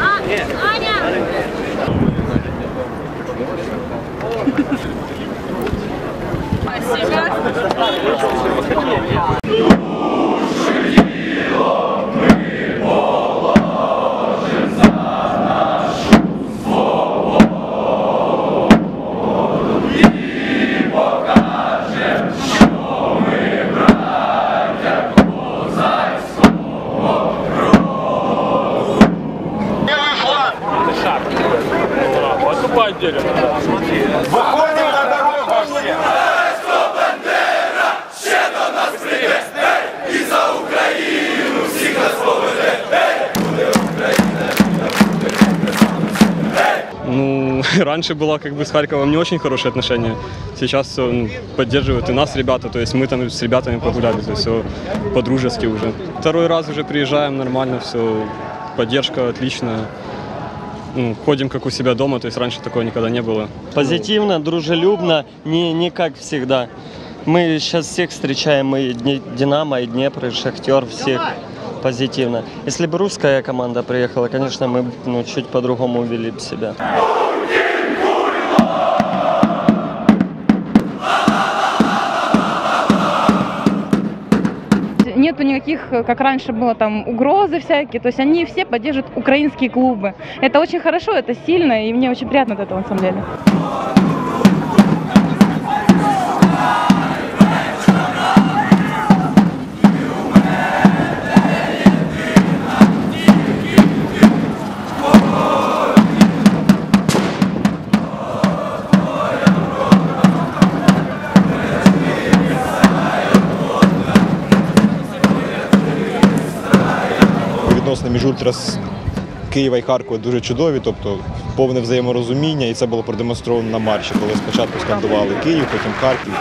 А, Аня! Спасибо. Выходим на дорогу все! Ну, раньше было как бы с Харьковом не очень хорошие отношения. Сейчас все ну, поддерживают и нас ребята, то есть мы там с ребятами погуляли, то есть все по-дружески уже. Второй раз уже приезжаем, нормально все, поддержка отличная. Ну, ходим как у себя дома, то есть раньше такого никогда не было. Позитивно, дружелюбно, не, не как всегда. Мы сейчас всех встречаем, и Динамо, и Днепр, и Шахтер, всех позитивно. Если бы русская команда приехала, конечно, мы ну, чуть по-другому вели бы себя. Нету никаких, э, как раньше было, там угрозы всякие. То есть они все поддерживают украинские клубы. Это очень хорошо, это сильно, и мне очень приятно от этого, на самом деле. Відносини між ультрас Києва і Харкова дуже чудові, тобто повне взаєморозуміння, і це було продемонстровано на марші, коли спочатку скандували Київ, потім Харків.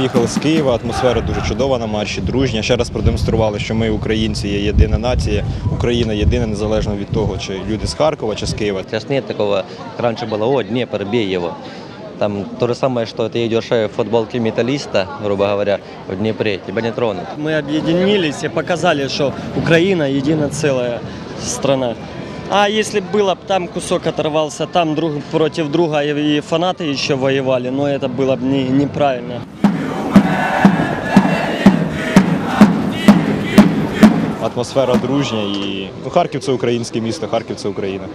Їхали з Києва, атмосфера дуже чудова на марші, дружня. Ще раз продемонстрували, що ми, українці, є єдина нація, Україна єдина, незалежно від того, чи люди з Харкова, чи з Києва. Сейчас нет такого, как раньше было, о, Днепр, бей его. Там то же самое, что ты идешь в футболке металлиста, грубо говоря, в Днепре, тебя не тронут. Мы объединились и показали, что Украина едино целая страна. А если было б там кусок оторвался, там друг против друга и и фанаты еще воевали, но это было бы не, неправильно. Атмосфера дружня і ну, Харків це українське місто, Харків це Україна.